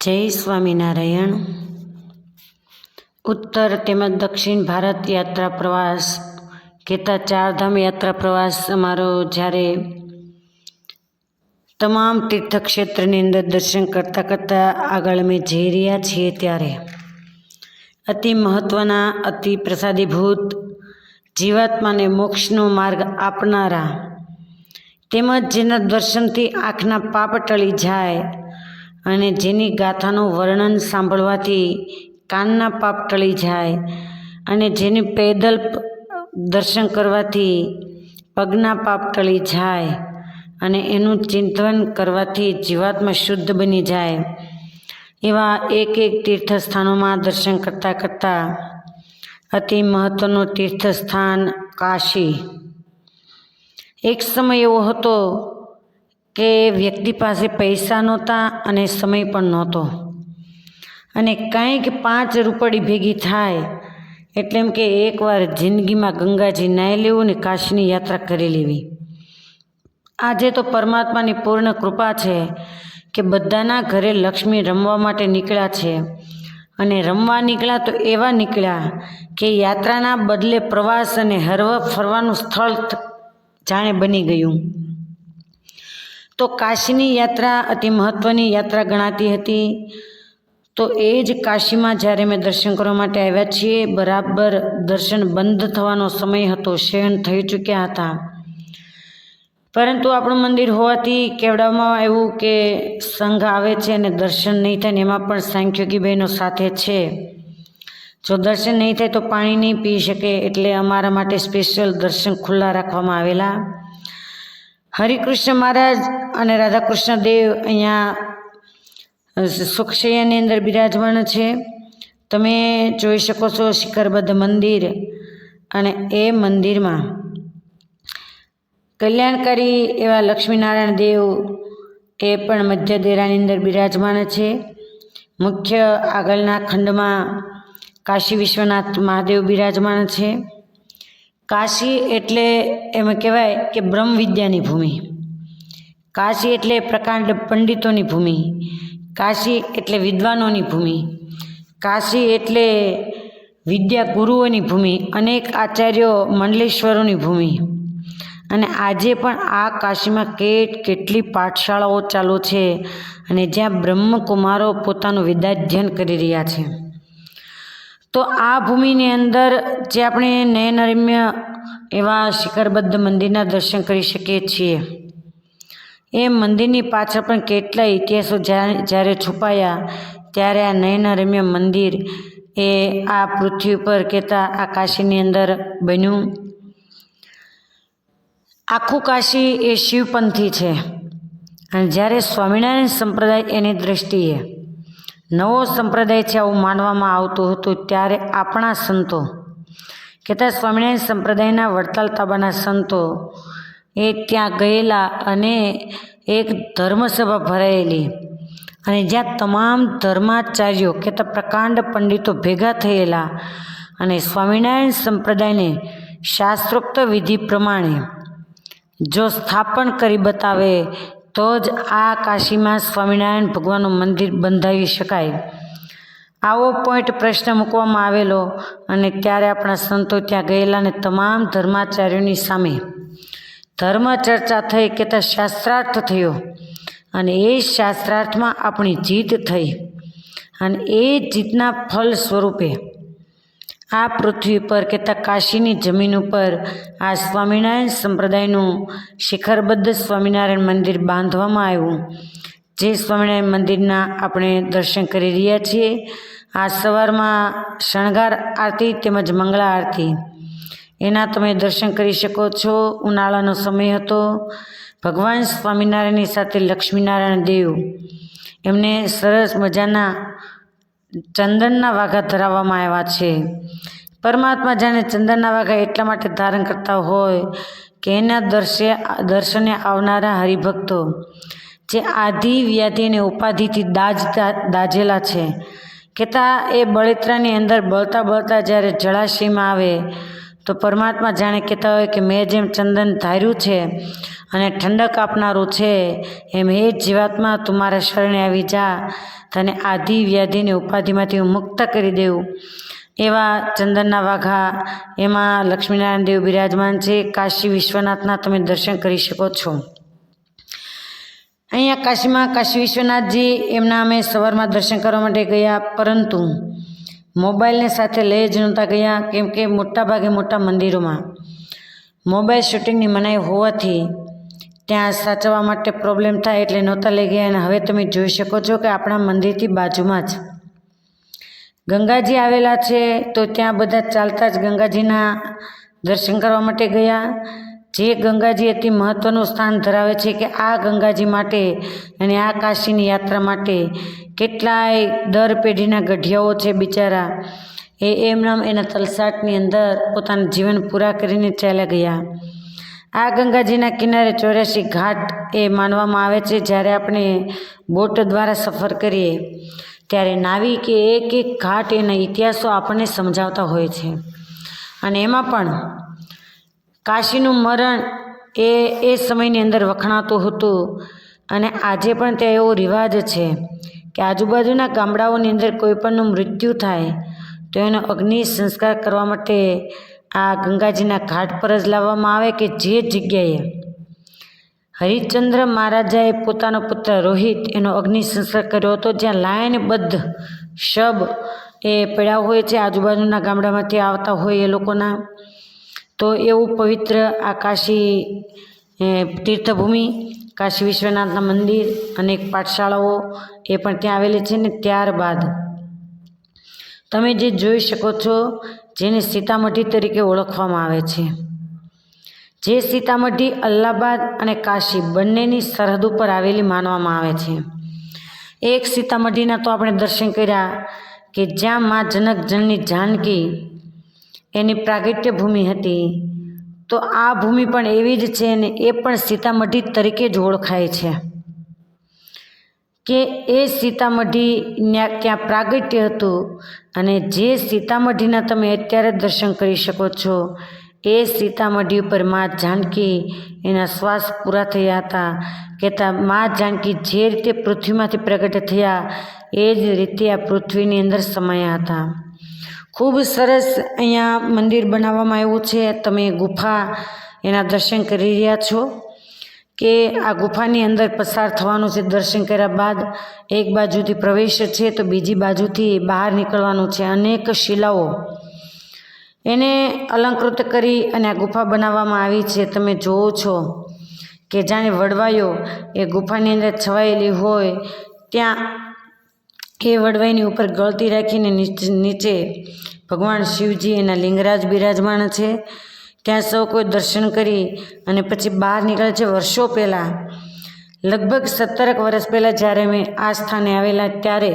જય સ્વામિનારાયણ. ઉત્તર તેમજ દક્ષિણ ભારત યાત્રા પ્રવાસ કહેતા ચારધામ યાત્રા પ્રવાસ અમારો જ્યારે તમામ તીર્થક્ષેત્રની અંદર દર્શન કરતાં કરતાં આગળ અમે જઈ રહ્યા છીએ ત્યારે અતિ મહત્ત્વના અતિ પ્રસાદીભૂત, જીવાત્માને મોક્ષનો માર્ગ આપનારા તેમજ જેના દર્શનથી આંખના પાપ ટળી જાય અને જેની ગાથાનું વર્ણન સાંભળવાથી કાનના પાપ ટળી જાય અને જેની પેદલ દર્શન કરવાથી પગના પાપ ટળી જાય અને એનું ચિંતન કરવાથી જીવાત્મા શુદ્ધ બની જાય. એવા એક એક તીર્થસ્થાનોમાં દર્શન કરતાં કરતાં અતિ મહત્ત્વનું તીર્થસ્થાન કાશી. એક સમય એવો હતો કે વ્યક્તિ પાસે પૈસા નહોતા અને સમય પણ નહોતો. અને કંઈક પાંચ રૂપડી ભેગી થાય, એટલે એમ કે એકવાર જિંદગીમાં ગંગાજી નાહી લેવું ને કાશીની યાત્રા કરી લેવી. આજે તો પરમાત્માની પૂર્ણ કૃપા છે કે બધાના ઘરે લક્ષ્મી રમવા માટે નીકળ્યા છે. અને રમવા નીકળ્યા તો એવા નીકળ્યા કે યાત્રાના બદલે પ્રવાસ અને હરવા ફરવાનું સ્થળ જાણે બની ગયું. તો કાશીની યાત્રા અતિ મહત્ત્વની યાત્રા ગણાતી હતી. તો એ જ કાશીમાં જ્યારે મેં દર્શન કરવા માટે આવ્યા છીએ, બરાબર દર્શન બંધ થવાનો સમય હતો, શયન થઈ ચૂક્યા હતા. પરંતુ આપણું મંદિર હોવાથી કેવડામાં એવું કે સંઘ આવે છે અને દર્શન નહીં થાય ને એમાં પણ સાંખ્યોગી બહેનો સાથે છે. જો દર્શન નહીં થાય તો પાણી નહીં પી શકે એટલે અમારા માટે સ્પેશિયલ દર્શન ખુલ્લા રાખવામાં આવેલા. હરિકૃષ્ણ મહારાજ અને રાધાકૃષ્ણ દેવ અહીંયા સુખશૈયાની અંદર બિરાજમાન છે. તમે જોઈ શકો છો શિખરબદ્ધ મંદિર અને એ મંદિરમાં કલ્યાણકારી એવા લક્ષ્મીનારાયણ દેવ એ પણ મધ્ય દેરાની અંદર બિરાજમાન છે. મુખ્ય આગળના ખંડમાં કાશી વિશ્વનાથ મહાદેવ બિરાજમાન છે. કાશી એટલે એમ કહેવાય કે બ્રહ્મ વિદ્યાની ભૂમિ. કાશી એટલે પ્રકાંડ પંડિતોની ભૂમિ. કાશી એટલે વિદ્વાનોની ભૂમિ. કાશી એટલે વિદ્યા ગુરુઓની ભૂમિ. અનેક આચાર્યો મંડલેશ્વરોની ભૂમિ. અને આજે પણ આ કાશીમાં કેટ કેટલી પાઠશાળાઓ ચાલુ છે અને જ્યાં બ્રહ્મકુમારો પોતાનું વિદ્યાધ્યન કરી રહ્યા છે. તો આ ભૂમિની અંદર જે આપણે નયનરમ્ય એવા શિખરબદ્ધ મંદિરના દર્શન કરી શકીએ છીએ. એ મંદિરની પાછળ પણ કેટલા ઇતિહાસો જ્યાં, જ્યારે છુપાયા, ત્યારે આ નયનરમ્ય મંદિર એ આ પૃથ્વી પર કહેતા આ કાશીની અંદર બન્યું. આખું કાશી એ શિવપંથી છે. અને જ્યારે સ્વામિનારાયણ સંપ્રદાય એની દૃષ્ટિએ નવો સંપ્રદાય છે આવું માનવામાં આવતું હતું ત્યારે આપણા સંતો કહેતા સ્વામિનારાયણ સંપ્રદાયના વડતાલ તાબાના સંતો એ ત્યાં ગયેલા અને એક ધર્મસભા ભરાયેલી અને જ્યાં તમામ ધર્માચાર્યો કહેતા પ્રકાંડ પંડિતો ભેગા થયેલા અને સ્વામિનારાયણ સંપ્રદાયને શાસ્ત્રોક્ત વિધિ પ્રમાણે જો સ્થાપન કરી બતાવે તો જ આ કાશીમાં સ્વામિનારાયણ ભગવાનનું મંદિર બંધાવી શકાય. આવો પોઈન્ટ પ્રશ્ન મૂકવામાં આવેલો અને ત્યારે આપણા સંતો ત્યાં ગયેલા અને તમામ ધર્માચાર્યોની સામે. ધર્મ ચર્ચા થઈ કહેતા શાસ્ત્રાર્થ થયો અને એ શાસ્ત્રાર્થમાં આપણી જીત થઈ. અને એ જીતના ફલ સ્વરૂપે આ પૃથ્વી પર કહેતા કાશીની જમીન ઉપર આ સ્વામિનારાયણ સંપ્રદાયનું શિખરબદ્ધ સ્વામિનારાયણ મંદિર બાંધવામાં આવ્યું. જે સ્વામિનારાયણ મંદિરના આપણે દર્શન કરી રહ્યા છીએ. આ સવારમાં શણગાર આરતી તેમજ મંગળા આરતી. એના તમે દર્શન કરી શકો છો. ઉનાળાનો સમય હતો. ભગવાન સ્વામિનારાયણની સાથે લક્ષ્મીનારાયણ દેવ. એમને સરસ મજાના ચંદનના વાઘા ધરાવવામાં આવ્યા છે. પરમાત્મા જાણે ચંદનના વાઘા એટલા માટે ધારણ કરતા હોય કે એના દર્શે, દર્શને આવનારા હરિભક્તો, જે આધિ વ્યાધિ અને ઉપાધિથી દાજ દાજેલા છે. કહેતા એ બળિત્રાની અંદર બળતા બળતા જ્યારે જળાશયમાં આવે તો પરમાત્મા જાણે કહેતા હોય કે મેં જેમ ચંદન ધાર્યું છે અને ઠંડક આપનારું છે, એમ હે જીવાત્મા તું મારા શરણે આવી જા, તને આધિ વ્યાધિની ઉપાધિમાંથી હું મુક્ત કરી દેવું. એવા ચંદનના વાઘા, એમાં લક્ષ્મીનારાયણ દેવ બિરાજમાન છે. કાશી વિશ્વનાથના તમે દર્શન કરી શકો છો. અહીંયા કાશીમાં કાશી વિશ્વનાથજી એમના અમે સવારમાં દર્શન કરવા માટે ગયા, પરંતુ મોબાઈલને સાથે લઈ જ નહોતા ગયા, કેમ કે મોટાભાગે મોટા મંદિરોમાં. મોબાઈલ શૂટિંગની મનાઈ હોવાથી ત્યાં સાચવવા માટે પ્રોબ્લેમ થાય એટલે નહોતા લઈ ગયા. અને હવે તમે જોઈ શકો છો કે આપણા મંદિરથી બાજુમાં જ. ગંગાજી આવેલા છે તો ત્યાં બધા ચાલતા જ ગંગાજીના દર્શન કરવા માટે ગયા. જે ગંગાજી અતિ મહત્ત્વનું સ્થાન ધરાવે છે કે આ ગંગાજી માટે અને આ કાશીની યાત્રા માટે કેટલાય દર પેઢીના ગઢિયાઓ છે બિચારા. એ એમનામ એના તલસાટની અંદર પોતાનું જીવન પૂરા કરીને ચાલ્યા ગયા. આ ગંગાજીના કિનારે ચોર્યાસી ઘાટ એ માનવામાં આવે છે. જ્યારે આપણે બોટ દ્વારા સફર કરીએ, ત્યારે નાવિકે એક એક ઘાટ એના ઇતિહાસો આપણને સમજાવતા હોય છે. અને એમાં પણ કાશીનું મરણ એ એ સમયની અંદર વખણાતું હતું. અને આજે પણ ત્યાં એવો રિવાજ છે કે આજુબાજુના ગામડાઓની અંદર કોઈ પણનું મૃત્યુ થાય, તો એનો અગ્નિ સંસ્કાર કરવા માટે આ ગંગાજીના ઘાટ પર જ લાવવામાં આવે કે જે જગ્યાએ? હરિશ્ચંદ્ર મહારાજાએ પોતાનો પુત્ર રોહિત એનો અગ્નિ સંસ્કાર કર્યો હતો, જ્યાં લાયનબદ્ધ શબ એ પડ્યા હોય છે. આજુબાજુના ગામડામાંથી આવતા હોય એ લોકોના. તો એવું પવિત્ર આ કાશી તીર્થભૂમિ, કાશી વિશ્વનાથના મંદિર અનેક પાઠશાળાઓ એ પણ ત્યાં આવેલી છે ને ત્યારબાદ. તમે જે જોઈ શકો છો, જેને સીતામઢી તરીકે ઓળખવામાં આવે છે. જે સીતામઢી, અલ્હાબાદ અને કાશી બંનેની સરહદ ઉપર આવેલી માનવામાં આવે છે. એક સીતામઢીના તો આપણે દર્શન કર્યા કે જ્યાં મા જનક જનની જાનકી એની પ્રાગટ્ય ભૂમિ હતી. તો આ ભૂમિ પણ એવી જ છે ને એ પણ સીતામઢી તરીકે જ ઓળખાય છે. કે એ સીતામઢી ક્યાં પ્રાગટ્ય હતું અને જે સીતામઢીના તમે અત્યારે દર્શન કરી શકો છો, એ સીતામઢી ઉપર મા જાનકી એના શ્વાસ પૂરા થયા હતા. કહેતા મા જાનકી જે રીતે પૃથ્વીમાંથી પ્રગટ થયા, એ જ રીતે આ પૃથ્વીની અંદર સમાયા હતા. ખૂબ સરસ અહીંયા મંદિર બનાવવામાં આવ્યું છે. તમે ગુફા એના દર્શન કરી રહ્યા છો કે આ ગુફાની અંદર પસાર થવાનું છે. દર્શન કર્યા બાદ એક બાજુથી પ્રવેશ છે તો બીજી બાજુથી બહાર નીકળવાનું છે. અનેક શિલાઓ એને અલંકૃત કરી અને આ ગુફા બનાવવામાં આવી છે. તમે જોવો છો કે જાણે વડવાયો એ ગુફાની અંદર છવાયેલી હોય ત્યાં એ વડવાઈની ઉપર ગળતી રાખીને નીચે ભગવાન શિવજી એના લિંગરાજ બિરાજમાન છે. ત્યાં સૌ કોઈ દર્શન કરી અને પછી બહાર નીકળે છે. વર્ષો પહેલાં, લગભગ સત્તરક વર્ષ પહેલાં જ્યારે મેં આ સ્થાને આવેલા ત્યારે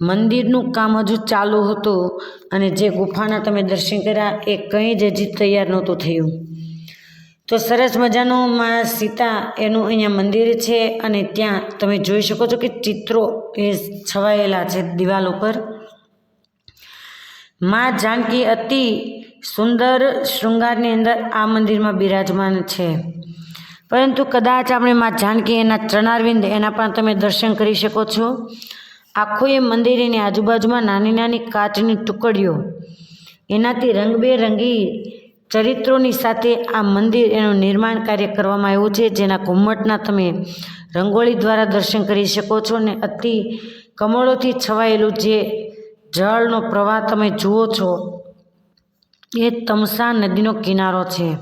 મંદિરનું કામ હજુ ચાલુ હતું અને જે ગુફાના તમે દર્શન કર્યા એ કંઈ જ હજી તૈયાર નહોતું થયું. તો સરસ મજાનું માં સીતા એનું અહીંયા મંદિર છે અને ત્યાં તમે જોઈ શકો છો કે ચિત્રો એ છવાયેલા છે દિવાલ ઉપર. માં જાનકી અતિ સુંદર શૃંગારની અંદર આ મંદિરમાં બિરાજમાન છે. પરંતુ કદાચ આપણે માં જાનકી એના ચરણારવિંદ એના પણ તમે દર્શન કરી શકો છો. આખું એ મંદિર એની આજુબાજુમાં નાની નાની કાચની ટુકડીઓ, એનાથી રંગબેરંગી ચરિત્રોની સાથે આ મંદિર એનું નિર્માણ કાર્ય કરવામાં આવ્યું છે, જેના ઘુમ્મટના તમે રંગોળી દ્વારા દર્શન કરી શકો છો ને અતિ કમળોથી છવાયેલું જે જળનો પ્રવાહ તમે જુઓ છો, એ તમસા નદીનો કિનારો છે.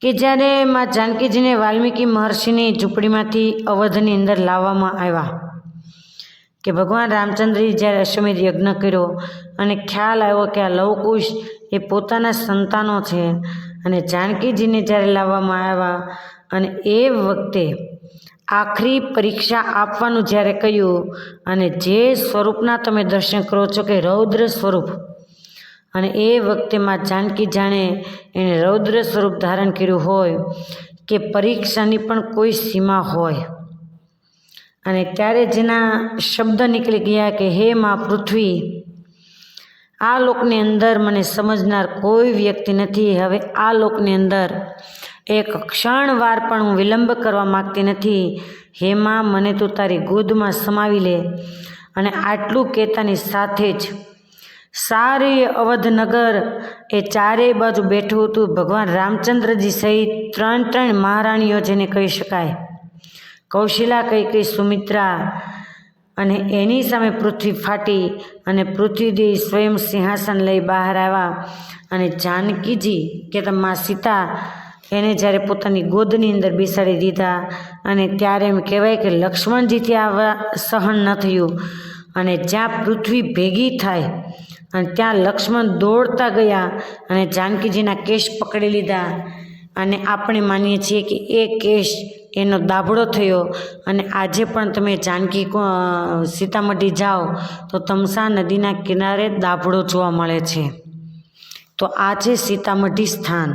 કે જ્યારે માં જાનકીજીને વાલ્મીકી મહર્ષિની ઝૂંપડીમાંથી અવધની અંદર લાવવામાં આવ્યા કે ભગવાન રામચંદ્રજી જ્યારે અશ્વમેધ યજ્ઞ કર્યો અને ખ્યાલ આવ્યો કે આ લવકુશ એ પોતાના સંતાનો છે અને જાનકીજીને જ્યારે લાવવામાં આવ્યા અને એ વખતે આખરી પરીક્ષા આપવાનું જ્યારે કહ્યું અને જે સ્વરૂપના તમે દર્શન કરો છો કે રૌદ્ર સ્વરૂપ અને એ વખતે માં જાનકી જાણે એણે રૌદ્ર સ્વરૂપ ધારણ કર્યું હોય કે પરીક્ષાની પણ કોઈ સીમા હોય. અને ત્યારે જેના શબ્દ નીકળી ગયા કે, હે માં પૃથ્વી, આ લોકની અંદર મને સમજનાર કોઈ વ્યક્તિ નથી. હવે આ લોકની અંદર એક ક્ષણવાર પણ હું વિલંબ કરવા માગતી નથી. હે મા, મને તું તારી ગોદમાં સમાવી લે. અને આટલું કહેતાની સાથે જ સારી અવધનગર એ ચારેય બાજુ બેઠું હતું. ભગવાન રામચંદ્રજી સહિત ત્રણ ત્રણ મહારાણીઓ જેને કહી શકાય. કૌશિલા કઈ કઈ સુમિત્રા, અને એની સામે પૃથ્વી ફાટી અને પૃથ્વીદેવી સ્વયં સિંહાસન લઈ બહાર આવ્યા. અને જાનકીજી કે મા સીતા એને જ્યારે પોતાની ગોદની અંદર બેસાડી દીધા. અને ત્યારે એમ કહેવાય કે લક્ષ્મણજીથી આ વા- સહન ન થયું. અને જ્યાં પૃથ્વી ભેગી થાય, અને ત્યાં લક્ષ્મણ દોડતા ગયા અને જાનકીજીના કેશ પકડી લીધા. અને આપણે માનીએ છીએ કે એ કેશ એનો દાભડો થયો અને આજે પણ તમે જાનકી સીતામઢી જાઓ તો તમસા નદીના કિનારે દાભડો જોવા મળે છે. તો આ છે સીતામઢી સ્થાન.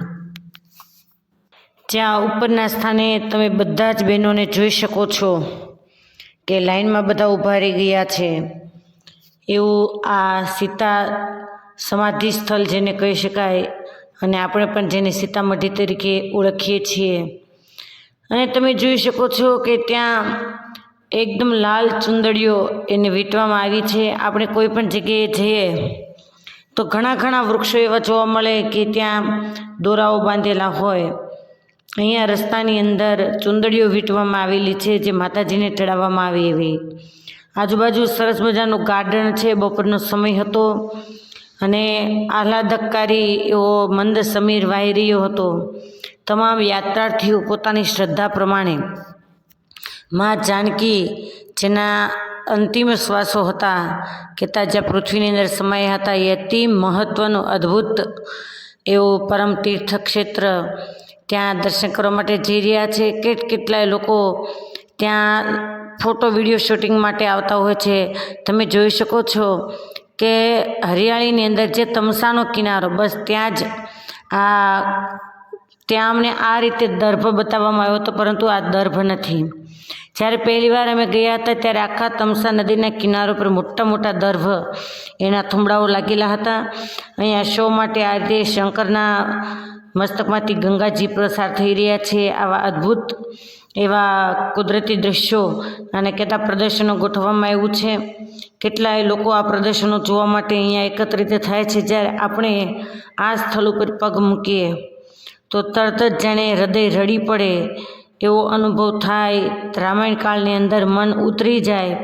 જ્યાં ઉપરના સ્થાને તમે બધા જ બહેનોને જોઈ શકો છો કે લાઈનમાં બધા ઊભા રહી ગયા છે. એવું આ સીતા સમાધિ સ્થળ જેને કહી શકાય અને આપણે પણ જેને સીતામઢી તરીકે ઓળખીએ છીએ. અને તમે જોઈ શકો છો કે ત્યાં એકદમ લાલ ચુંદડીઓ એને વીંટવામાં આવી છે. આપણે કોઈ પણ જગ્યાએ જઈએ તો ઘણા ઘણા વૃક્ષો એવા જોવા મળે કે ત્યાં દોરાઓ બાંધેલા હોય. અહીંયા રસ્તાની અંદર ચુંદડીઓ વીંટવામાં આવેલી છે જે માતાજીને ચડાવવામાં આવી એવી. આજુબાજુ સરસ મજાનું ગાર્ડન છે. બપોરનો સમય હતો અને આહલાદકકારી એવો મંદ સમીર વાહી રહ્યો હતો. તમામ યાત્રાર્થીઓ પોતાની શ્રદ્ધા પ્રમાણે મા જાનકી, જેના અંતિમ શ્વાસો હતા, કે જ્યાં પૃથ્વીની અંદર સમાયા હતા, એ અતિ મહત્ત્વનું અદ્ભુત એવું પરમ તીર્થ ક્ષેત્ર ત્યાં દર્શન કરવા માટે જઈ રહ્યા છે. કેટ કેટલાય લોકો ત્યાં ફોટો, વીડિયો શૂટિંગ માટે આવતા હોય છે. તમે જોઈ શકો છો કે હરિયાળીની અંદર જે તમસાનો કિનારો, બસ ત્યાં જ આ ત્યાં અમને આ રીતે દર્ભ બતાવવામાં આવ્યો હતો, પરંતુ આ દર્ભ નથી. જ્યારે પહેલીવાર અમે ગયા હતા, ત્યારે આખા તમસા નદીના કિનારો પર મોટા મોટા દર્ભ એના થુમડાઓ લાગેલા હતા. અહીંયા શો માટે આ રીતે શંકરના મસ્તકમાંથી ગંગાજી પ્રસાર થઈ રહ્યા છે. આવા અદ્ભુત એવા કુદરતી દ્રશ્યો અને કેટલા પ્રદર્શનો ગોઠવવામાં આવ્યું છે. કેટલાય લોકો આ પ્રદર્શનો જોવા માટે અહીંયા એકત્રિત થાય છે. જ્યારે આપણે આ સ્થળ ઉપર પગ મૂકીએ તો તરત જ જાણે હૃદય રડી પડે, એવો અનુભવ થાય, રામાયણ કાળની અંદર મન ઉતરી જાય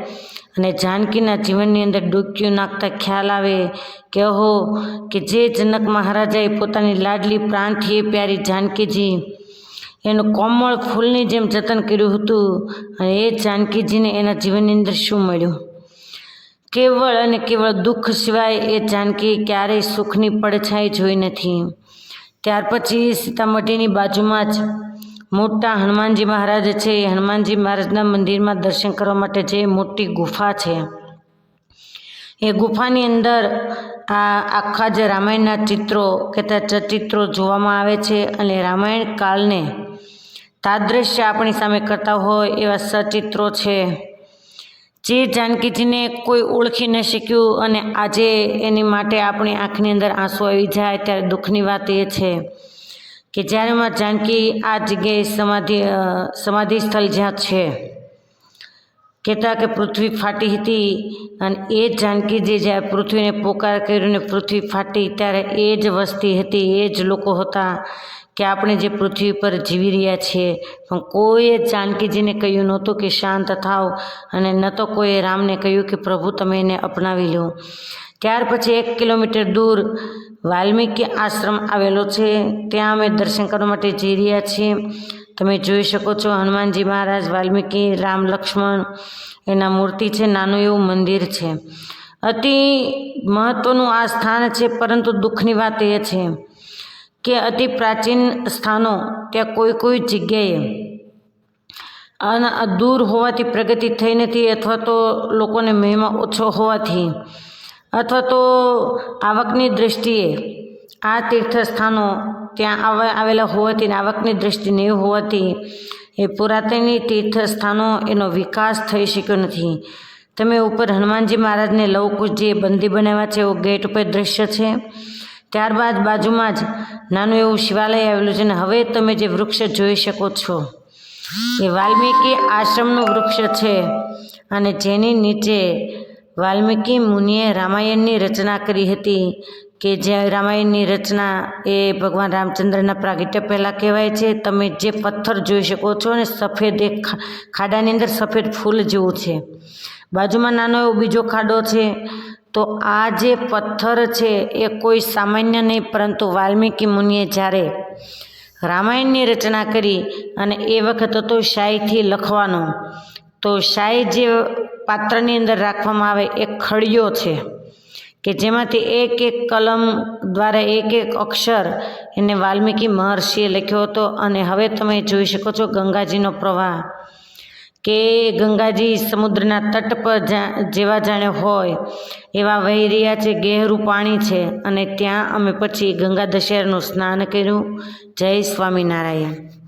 અને જાનકીના જીવનની અંદર ડૂબકીઓ નાખતા ખ્યાલ આવે કે અહો કે જે જનક મહારાજાએ પોતાની લાડલી પ્રાણથી એ પ્યારી જાનકીજી, એનું કોમળ ફૂલની જેમ જતન કર્યું હતું અને એ જાનકીજીને એના જીવનની અંદર શું મળ્યું? કેવળ અને કેવળ દુઃખ સિવાય એ જાનકી ક્યારેય સુખની પડછાઈ જોઈ નથી. ત્યાર પછી સીતામઢીની બાજુમાં જ મોટા હનુમાનજી મહારાજ છે. એ હનુમાનજી મહારાજના મંદિરમાં દર્શન કરવા માટે જે મોટી ગુફા છે, એ ગુફાની અંદર આ આખા જે રામાયણના ચિત્રો કે ત્યાં ચિત્રો જોવામાં આવે છે અને રામાયણ કાળને તાદ્રશ્ય આપણી સામે કરતા હોય એવા સચિત્રો છે. જે જાનકીજીને કોઈ ઓળખી ન શક્યું અને આજે એની માટે આપણી આંખની અંદર આંસુ આવી જાય ત્યારે દુઃખની વાત એ છે કે જ્યારે માં જાનકી આ જગ્યાએ સમાધિ સમાધિ સ્થળ જ્યાં છે, કહેતા કે પૃથ્વી ફાટી હતી અને એ જાનકીજી જ્યારે પૃથ્વીને પોકાર કર્યો ને પૃથ્વી ફાટી ત્યારે એ જ વસ્તી હતી, એ જ લોકો હતા કે આપણે જે પૃથ્વી પર જીવી રહ્યા છીએ, પણ કોઈએ જાનકીજીને કહ્યું નહોતું કે શાંત થાવ અને ન તો કોઈએ રામને કહ્યું કે પ્રભુ તમે એને અપનાવી લો. ત્યાર પછી એક કિલોમીટર દૂર વાલ્મીકી આશ્રમ આવેલો છે. ત્યાં અમે દર્શન કરવા માટે જઈ રહ્યા છીએ. તમે જોઈ શકો છો હનુમાનજી મહારાજ, વાલ્મીકી, રામ લક્ષ્મણ, એના મૂર્તિ છે, નાનું એવું મંદિર છે. અતિ મહત્ત્વનું આ સ્થાન છે, પરંતુ દુઃખની વાત એ છે કે અતિ પ્રાચીન સ્થાનો, ત્યાં કોઈ કોઈ જગ્યાએ અને દૂર હોવાથી પ્રગતિ થઈ નથી અથવા તો લોકોને મહિમા ઓછો હોવાથી અથવા તો આવકની દૃષ્ટિએ આ તીર્થસ્થાનો ત્યાં આવા આવેલા હોવાથી ને આવકની દૃષ્ટિ નહીં હોવાથી એ પુરાતની તીર્થસ્થાનો એનો વિકાસ થઈ શક્યો નથી. તમે ઉપર હનુમાનજી મહારાજને લવકુશ જે બંદી બનાવ્યા છે, એવો ગેટ ઉપર દ્રશ્ય છે. ત્યારબાદ બાજુમાં જ નાનું એવું શિવાલય આવેલું છે અને હવે તમે જે વૃક્ષ જોઈ શકો છો, એ વાલ્મીકી આશ્રમનું વૃક્ષ છે અને જેની નીચે વાલ્મીકી મુનિએ રામાયણની રચના કરી હતી કે જે રામાયણની રચના એ ભગવાન રામચંદ્રના પ્રાગટ્ય પહેલાં કહેવાય છે. તમે જે પથ્થર જોઈ શકો છો અને સફેદ એક ખાડાની અંદર સફેદ ફૂલ જેવું છે. બાજુમાં નાનો એવો બીજો ખાડો છે તો આ જે પથ્થર છે એ કોઈ સામાન્ય નહીં, પરંતુ વાલ્મીકી મુનિએ જ્યારે રામાયણની રચના કરી અને એ વખત હતો શાહીથી લખવાનો, તો શાહી જે પાત્રની અંદર રાખવામાં આવે એ ખડિયો છે કે જેમાંથી એક એક કલમ દ્વારા એક એક અક્ષર એને વાલ્મીકી મહર્ષિએ લખ્યો હતો. અને હવે તમે જોઈ શકો છો ગંગાજીનો પ્રવાહ કે ગંગાજી સમુદ્રના તટ પર જા- જેવા જાણે હોય, એવા વહી રહ્યા છે, ગહેરું પાણી છે અને ત્યાં અમે પછી ગંગા દશેરાનું સ્નાન કર્યું. જય સ્વામિનારાયણ.